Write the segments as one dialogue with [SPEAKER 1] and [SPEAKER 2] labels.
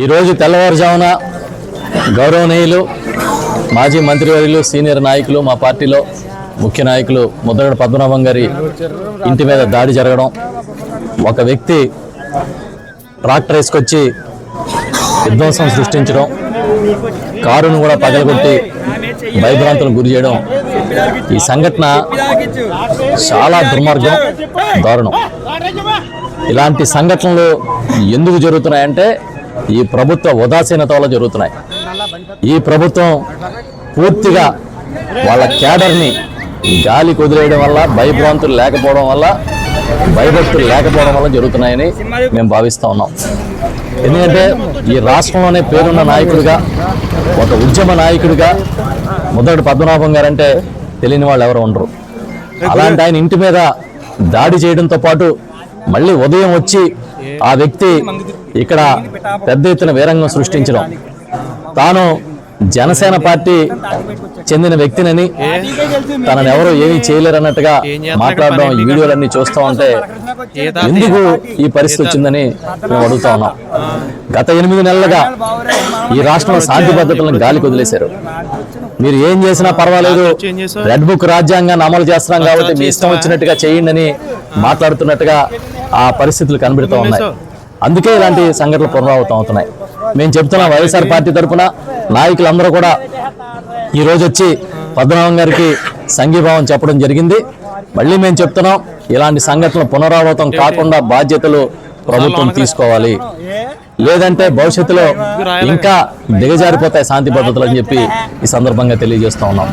[SPEAKER 1] ఈరోజు తెల్లవారుజామున గౌరవనీయులు మాజీ మంత్రివర్యులు సీనియర్ నాయకులు మా పార్టీలో ముఖ్య నాయకులు ముద్రగడ పద్మనాభం గారి ఇంటి మీద దాడి జరగడం. ఒక వ్యక్తి ట్రాక్టర్ వేసుకొచ్చి విధ్వంసం సృష్టించడం కారును కూడా పగలగొట్టి భయభ్రాంతులకు గురి చేయడం. ఈ సంఘటన చాలా దుర్మార్గం దారుణం. ఇలాంటి సంఘటనలు ఎందుకు జరుగుతున్నాయంటే ఈ ప్రభుత్వ ఉదాసీనత వల్ల జరుగుతున్నాయి. ఈ ప్రభుత్వం పూర్తిగా వాళ్ళ క్యాడర్ని గాలి కుదిరేయడం వల్ల భయభ్రాంతులు లేకపోవడం వల్ల భయభక్తులు లేకపోవడం వల్ల జరుగుతున్నాయని మేము భావిస్తూ ఉన్నాం. ఎందుకంటే ఈ రాష్ట్రంలోనే పేరున్న నాయకుడిగా ఒక ఉద్యమ నాయకుడిగా మొదటి పద్మనాభం గారంటే తెలియని వాళ్ళు ఎవరు ఉండరు. అలాంటి ఆయన ఇంటి మీద దాడి చేయడంతో పాటు మళ్ళీ ఉదయం వచ్చి ఆ వ్యక్తి ఇక్కడ పెద్ద ఎత్తున వీరంగం సృష్టించడం. తాను జనసేన పార్టీ చెందిన వ్యక్తినని తనని ఎవరు ఏమీ చేయలేరు అన్నట్టుగా మాట్లాడడం ఈ వీడియోలన్నీ చూస్తూ ఉంటే ఎందుకు ఈ పరిస్థితి వచ్చిందని మేము అడుగుతా ఉన్నాం. గత ఎనిమిది నెలలుగా ఈ రాష్ట్రంలో శాంతి భద్రతలను గాలికి వదిలేశారు. మీరు ఏం చేసినా పర్వాలేదు. రెడ్ బుక్ రాజ్యాంగాన్ని అమలు చేస్తున్నాం కాబట్టి మీ ఇష్టం వచ్చినట్టుగా చేయండి అని మాట్లాడుతున్నట్టుగా ఆ పరిస్థితులు కనబడుతూ ఉన్నాయి. అందుకే ఇలాంటి సంఘటనలు పునరావృతం అవుతున్నాయి. మేము చెప్తున్నాం వైఎస్ఆర్ పార్టీ తరఫున నాయకులందరూ కూడా ఈరోజు వచ్చి పద్మనాభం గారికి సంఘీభావం చెప్పడం జరిగింది. మళ్ళీ మేము చెప్తున్నాం ఇలాంటి సంఘటనలు పునరావృతం కాకుండా బాధ్యతలు ప్రభుత్వం తీసుకోవాలి. లేదంటే భవిష్యత్తులో ఇంకా దిగజారిపోతాయి శాంతి భద్రతలు అని చెప్పి ఈ సందర్భంగా తెలియజేస్తూ ఉన్నాం.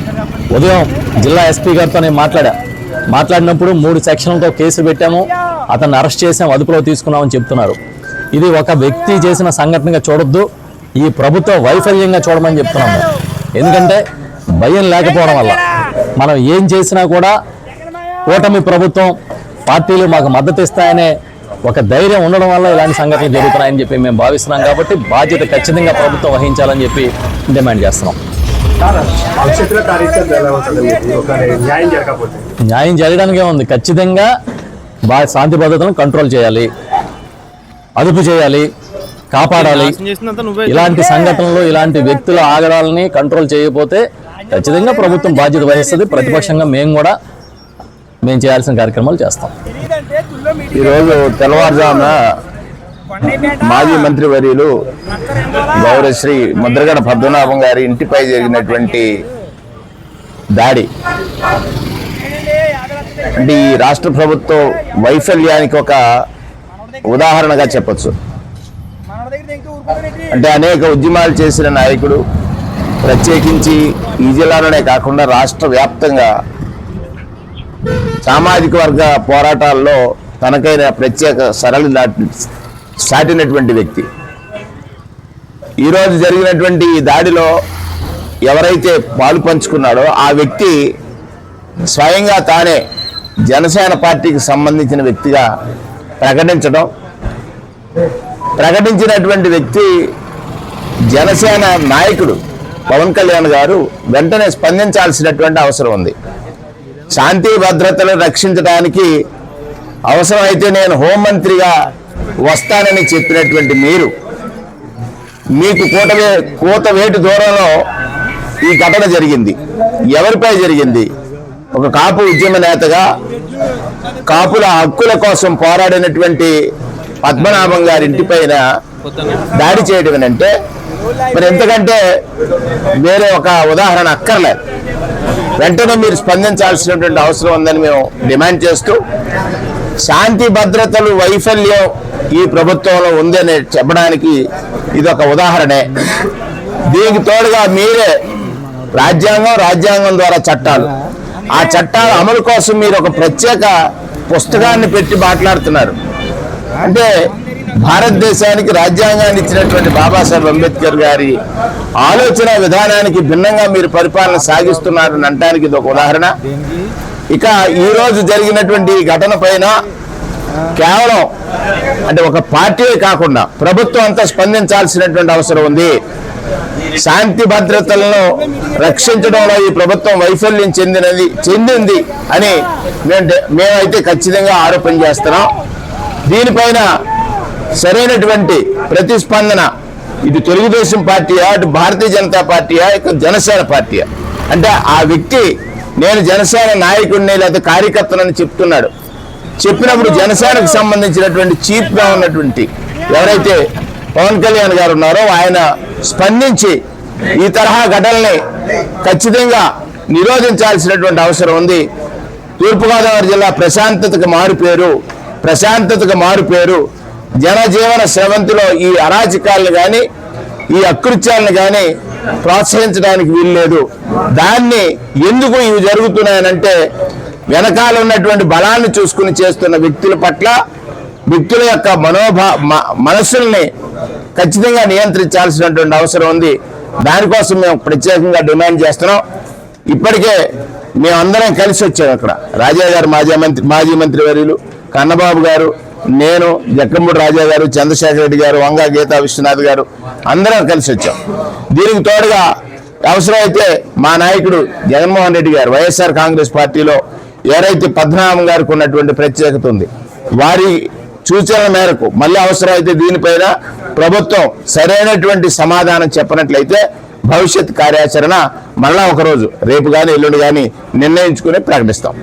[SPEAKER 1] ఉదయం జిల్లా ఎస్పీ గారితో నేను మాట్లాడా. మాట్లాడినప్పుడు మూడు సెక్షన్లతో కేసు పెట్టాము. అతన్ని అరెస్ట్ చేసాం అదుపులో తీసుకున్నామని చెప్తున్నారు. ఇది ఒక వ్యక్తి చేసిన సంఘటనగా చూడొద్దు. ఈ ప్రభుత్వ వైఫల్యంగా చూడమని చెప్తున్నాము ఎందుకంటే భయం లేకపోవడం వల్ల. మనం ఏం చేసినా కూడా కూటమి ప్రభుత్వం పార్టీలు మాకు మద్దతు ఇస్తాయనే ఒక ధైర్యం ఉండడం వల్ల ఇలాంటి సంఘటనలు జరుగుతున్నాయని చెప్పి మేము భావిస్తున్నాం కాబట్టి బాధ్యత ఖచ్చితంగా ప్రభుత్వం వహించాలని చెప్పి డిమాండ్ చేస్తున్నాం.
[SPEAKER 2] న్యాయం
[SPEAKER 1] జరగడానికే ఉంది. ఖచ్చితంగా బా శాంతి భద్రతను కంట్రోల్ చేయాలి. అదుపు చేయాలి కాపాడాలి. ఇలాంటి సంఘటనలు ఇలాంటి వ్యక్తుల ఆగడాలని కంట్రోల్ చేయకపోతే ఖచ్చితంగా ప్రభుత్వం బాధ్యత వహిస్తుంది. ప్రతిపక్షంగా మేము కూడా మేము చేయాల్సిన కార్యక్రమాలు చేస్తాం.
[SPEAKER 3] ఈరోజు తెల్లవారుజామున మాజీ మంత్రి వర్యులు గౌరవశ్రీ ముద్రగడ పద్మనాభం గారి ఇంటిపై జరిగినటువంటి దాడి. అంటే ఈ రాష్ట్ర ప్రభుత్వ వైఫల్యానికి ఒక ఉదాహరణగా చెప్పొచ్చు. అంటే అనేక ఉద్యమాలు చేసిన నాయకుడు ప్రత్యేకించి ఈ జిల్లాలోనే కాకుండా రాష్ట్ర వ్యాప్తంగా సామాజిక వర్గ పోరాటాల్లో తనకైన ప్రత్యేక సరళి దాటి సాటినటువంటి వ్యక్తి. ఈరోజు జరిగినటువంటి దాడిలో ఎవరైతే పాలు పంచుకున్నాడో ఆ వ్యక్తి స్వయంగా తానే జనసేన పార్టీకి సంబంధించిన వ్యక్తిగా ప్రకటించడం. ప్రకటించినటువంటి వ్యక్తి జనసేన నాయకుడు పవన్ కళ్యాణ్ గారు వెంటనే స్పందించాల్సినటువంటి అవసరం ఉంది. శాంతి భద్రతలు రక్షించడానికి అవసరమైతే నేను హోంమంత్రిగా వస్తానని చెప్పినటువంటి మీరు మీకు కూటవే కూతవేటు దూరంలో ఈ ఘటన జరిగింది. ఎవరిపై జరిగింది? ఒక కాపు ఉద్యమ నేతగా కాపుల హక్కుల కోసం పోరాడినటువంటి పద్మనాభం గారి ఇంటిపైన దాడి చేయడం అంటే మరి ఎంతకంటే వేరే ఒక ఉదాహరణ అక్కర్లేదు వెంటనే మీరు స్పందించాల్సినటువంటి అవసరం ఉందని మేము డిమాండ్ చేస్తూ శాంతి భద్రతలు వైఫల్యం ఈ ప్రభుత్వంలో ఉందని చెప్పడానికి ఇది ఒక ఉదాహరణే. దీనికి తోడుగా మీరే రాజ్యాంగం రాజ్యాంగం ద్వారా చట్టాలు. ఆ చట్టాల అమలు కోసం మీరు ఒక ప్రత్యేక పుస్తకాన్ని పెట్టి మాట్లాడుతున్నారు. అంటే భారతదేశానికి రాజ్యాంగాన్ని ఇచ్చినటువంటి బాబాసాహెబ్ అంబేద్కర్ గారి ఆలోచన విధానానికి భిన్నంగా మీరు పరిపాలన సాగిస్తున్నారని అనడానికి ఇది ఒక ఉదాహరణ. ఇక ఈరోజు జరిగినటువంటి ఘటన పైన కేవలం అంటే ఒక పార్టీ కాకుండా ప్రభుత్వం అంతా స్పందించాల్సినటువంటి అవసరం ఉంది. శాంతి భద్రతలను రక్షించడంలో ఈ ప్రభుత్వం వైఫల్యం చెందినది చెందింది అని మేము మేమైతే ఖచ్చితంగా ఆరోపణ చేస్తున్నాం. దీనిపైన సరైనటువంటి ప్రతిస్పందన ఇటు తెలుగుదేశం పార్టీయా అటు భారతీయ జనతా పార్టీయా ఇక జనసేన పార్టీయా అంటే ఆ వ్యక్తి నేను జనసేన నాయకుడిని లేదా కార్యకర్తనని చెప్తున్నాడు. చెప్పినప్పుడు జనసేనకు సంబంధించినటువంటి చీఫ్గా ఉన్నటువంటి ఎవరైతే పవన్ కళ్యాణ్ గారు ఉన్నారో ఆయన స్పందించి ఈ తరహా ఘటనల్ని ఖచ్చితంగా నిరోధించాల్సినటువంటి అవసరం ఉంది. తూర్పుగోదావరి జిల్లా ప్రశాంతతకు మారుపేరు ప్రశాంతతకు మారుపేరు జనజీవన స్రవంతిలో ఈ అరాచకాలను కానీ ఈ అకృత్యాలను కానీ ప్రోత్సహించడానికి వీల్లేదు. దాన్ని ఎందుకు ఇవి జరుగుతున్నాయనంటే వెనకాల ఉన్నటువంటి బలాన్ని చూసుకుని చేస్తున్న వ్యక్తుల పట్ల వ్యక్తుల యొక్క మనోభా మనసుల్ని ఖచ్చితంగా నియంత్రించాల్సినటువంటి అవసరం ఉంది. దానికోసం మేము ప్రత్యేకంగా డిమాండ్ చేస్తున్నాం. ఇప్పటికే మేమందరం కలిసి వచ్చాం అక్కడ. రాజా గారు మాజీ మంత్రి మాజీ మంత్రి వర్యులు కన్నబాబు గారు నేను జక్కంపూడి రాజా గారు చంద్రశేఖర రెడ్డి గారు వంగా గీతా విశ్వనాథ్ గారు అందరం కలిసి వచ్చాం. దీనికి తోడుగా అవసరమైతే మా నాయకుడు జగన్మోహన్ రెడ్డి గారు వైఎస్ఆర్ కాంగ్రెస్ పార్టీలో ఎవరైతే పద్మనాభం గారికి ఉన్నటువంటి ప్రత్యేకత ఉంది వారి సూచనల మేరకు మళ్ళీ అవసరమైతే దీనిపైన ప్రభుత్వం సరైనటువంటి సమాధానం చెప్పనట్లయితే భవిష్యత్ కార్యాచరణ మళ్ళా ఒకరోజు రేపు కానీ ఎల్లుండి కానీ నిర్ణయించుకుని ప్రకటిస్తాం.